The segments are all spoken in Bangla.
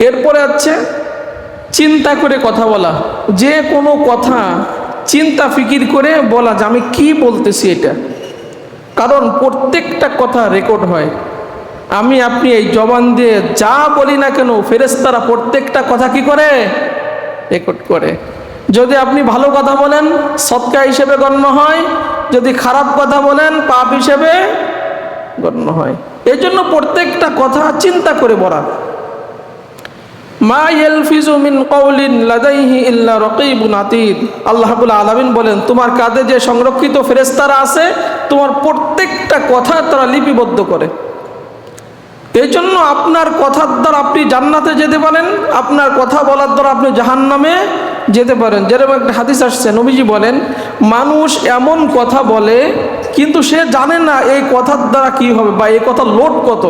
এরপরে আছে, চিন্তা করে কথা বলা। যে কোনো কথা চিন্তা ফিকির করে বলা যে আমি কি বলতেছি এটা? কারণ প্রত্যেকটা কথা রেকর্ড হয়। আমি, আপনি এই জবান দিয়ে যা বলি না কেন ফেরেস্তারা প্রত্যেকটা কথা কি করে? রেকর্ড করে। যদি আপনি ভালো কথা বলেন, সৎকা হিসেবে গণ্য হয়। যদি খারাপ কথা বলেন, পাপ হিসেবে গণ্য হয়। এই জন্য প্রত্যেকটা কথা চিন্তা করে বলা। মা ইয়ালফিজু মিন কওলিন লাদাইহি ইল্লা রাকিবুন আতীদ। আল্লাহ রাব্বুল আলামিন বলেন, তোমার কাঁধে যে সংরক্ষিত ফেরেশতারা আছে, তোমার প্রত্যেকটা কথা তারা লিপিবদ্ধ করে। এই জন্য আপনার কথার দ্বারা আপনি জান্নাতে যেতে পারেন, আপনার কথা বলার দ্বারা আপনি জাহান্নামে যেতে পারেন। যেরকম একটা হাদিস আসছে, নবীজি বলেন, মানুষ এমন কথা বলে, কিন্তু সে জানে না এই কথার দ্বারা কি হবে বা এই কথার লোড কত।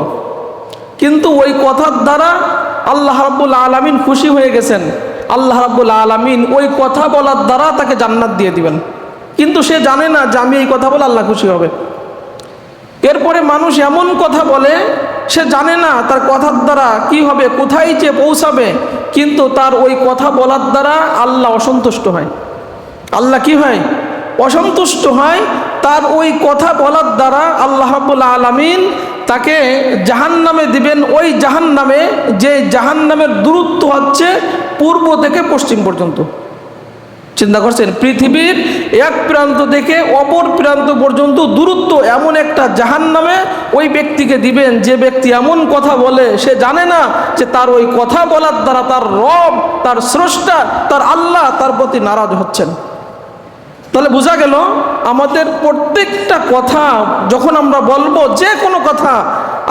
কিন্তু ওই কথার দ্বারা আল্লাহ রাব্বুল আলামিন খুশি হয়ে গেছেন। আল্লাহ রাব্বুল আলামিন ওই কথা বলার দ্বারা তাকে জান্নাত দিয়ে দিবেন। কিন্তু সে জানে না যে আমি এই কথা বলে আল্লাহ খুশি হবে। এরপরে মানুষ এমন কথা বলে, সে জানে না তার কথার দ্বারা কি হবে, কোথায় যে পৌঁছাবে, কিন্তু তার ওই কথা বলার দ্বারা আল্লাহ অসন্তুষ্ট হয়। আল্লাহ কি হয়? অসন্তুষ্ট হয়, তার ওই কথা বলার দ্বারা আল্লাহ রাব্বুল আলামিন তাকে জাহান নামে দিবেন। ওই জাহান নামে যে জাহান নামের দূরত্ব হচ্ছে পূর্ব থেকে পশ্চিম পর্যন্ত। চিন্তা করছেন? পৃথিবীর এক প্রান্ত থেকে অপর প্রান্ত পর্যন্ত দূরত্ব এমন একটা জাহান নামে ওই ব্যক্তিকে দিবেন, যে ব্যক্তি এমন কথা বলে, সে জানে না যে তার ওই কথা বলার দ্বারা তার রব, তার স্রষ্টা, তার আল্লাহ তার প্রতি নারাজ হচ্ছেন। তাহলে বোঝা গেল আমাদের প্রত্যেকটা কথা যখন আমরা বলব, যে কোনো কথা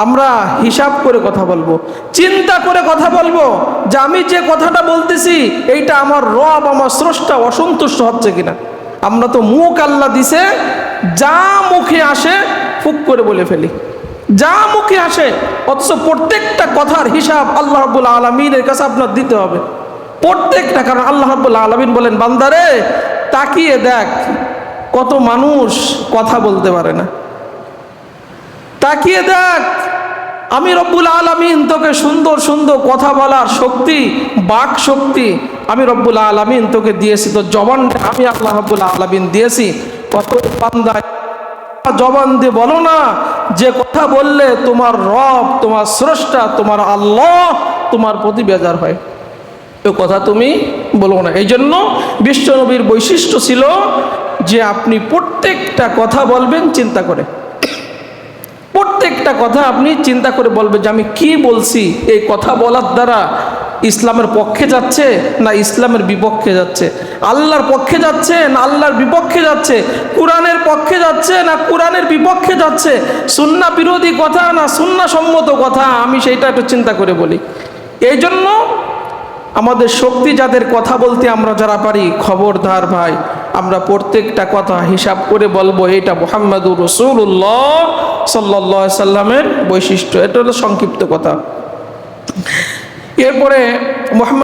আমরা হিসাব করে কথা বলব, চিন্তা করে কথা বলব যে আমি যে কথাটা বলতেছি, এইটা আমার রব, আমার স্রষ্টা অসন্তুষ্ট হচ্ছে কিনা। আমরা তো মুখ আল্লাহ দিছে, যা মুখে আসে ফুক করে বলে ফেলি। যা মুখে আসে, অথচ প্রত্যেকটা কথার হিসাব আল্লাহ রব্বুল আলমিনের কাছে আপনার দিতে হবে। প্রত্যেকটা, কারণ আল্লাহ রব্বুল আলমিন বলেন, বান্দারে তাকিয়ে দেখ, কত মানুষ কথা বলতে পারে না। তাকিয়ে দেখ, আমি রব্বুল আলমিন তোকে সুন্দর সুন্দর কথা বলার শক্তি, বাক শক্তি আমি রব্বুল আলমিন তোকে দিয়েছি। তো জবানটা আমি আল্লাহ রব্বুল আলমিন দিয়েছি। কত জবান দিয়ে বলো না, যে কথা বললে তোমার রব, তোমার স্রষ্টা, তোমার আল্লাহ, তোমার প্রতি বেজার হয়। এ কথা তুমি বলো না। এই জন্য বিশ্বনবীর বৈশিষ্ট্য ছিল যে আপনি প্রত্যেকটা কথা বলবেন, চিন্তা করে। প্রত্যেকটা কথা আপনি চিন্তা করে বলবেন যে আমি কি বলছি, এই কথা বলার দ্বারা ইসলামের পক্ষে যাচ্ছে না ইসলামের বিপক্ষে যাচ্ছে? আল্লাহর পক্ষে যাচ্ছে না আল্লাহর বিপক্ষে যাচ্ছে? কোরআনের পক্ষে যাচ্ছে না কোরআনের বিপক্ষে যাচ্ছে? সুন্না বিরোধী কথা না সুন্না সম্মত কথা? আমি সেইটা একটু চিন্তা করে বলি। এই জন্য আমাদের শক্তি যাদের কথা বলতে আমরা যারা পারি, খবরদার ভাই, আমরা প্রত্যেকটা কথা হিসাব করে বলব এটা মোহাম্মদুর রসুল্লাহ সাল্লা সাল্লামের বৈশিষ্ট্য। এটা হলো সংক্ষিপ্ত কথা। এরপরে মোহাম্মদ